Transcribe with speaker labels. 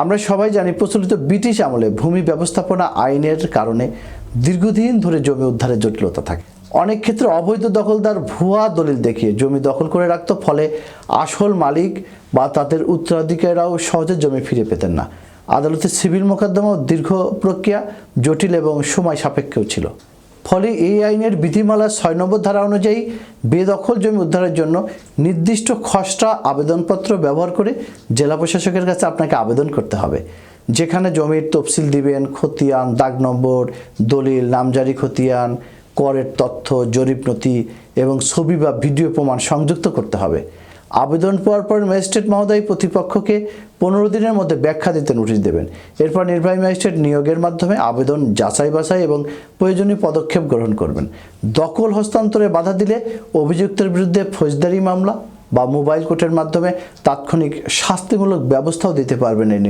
Speaker 1: আমরা সবাই জানি প্রচলিত ব্রিটিশ আমলে ভূমি ব্যবস্থাপনা আইনের কারণে দীর্ঘদিন ধরে জমি উদ্ধারের জটিলতা থাকে। অনেক ক্ষেত্রে অবৈধ দখলদার ভুয়া দলিল দেখিয়ে জমি দখল করে রাখত, ফলে আসল মালিক বা তাদের উত্তরাধিকারীরাও সহজে জমি ফিরে পেতেন না। আদালতে সিভিল মোকদ্দমাও দীর্ঘ প্রক্রিয়া, জটিল এবং সময় সাপেক্ষেও ছিল। ফলে এই আইনের বিধিমালার ছয় নম্বর ধারা অনুযায়ী বেদখল জমি উদ্ধারের জন্য নির্দিষ্ট খসড়া আবেদনপত্র ব্যবহার করে জেলা প্রশাসকের কাছে আপনাকে আবেদন করতে হবে। যেখানে জমির তফসিল দিবেন, খতিয়ান, দাগ নম্বর, দলিল, নামজারি খতিয়ান, করের তথ্য, জরিপ নথি এবং ছবি বা ভিডিও প্রমাণ সংযুক্ত করতে হবে। আবেদন পাওয়ার পর ম্যাজিস্ট্রেট মহোদয় প্রতিপক্ষকে পনেরো দিনের মধ্যে ব্যাখ্যা দিতে নোটিশ দেবেন। এরপর নির্বাহী ম্যাজিস্ট্রেট নিয়োগের মাধ্যমে আবেদন যাচাই বাছাই এবং প্রয়োজনীয় পদক্ষেপ গ্রহণ করবেন। দখল হস্তান্তরে বাধা দিলে অভিযুক্তের বিরুদ্ধে ফৌজদারি মামলা বা মোবাইল কোর্টের মাধ্যমে তাৎক্ষণিক শাস্তিমূলক ব্যবস্থাও দিতে পারবেন এই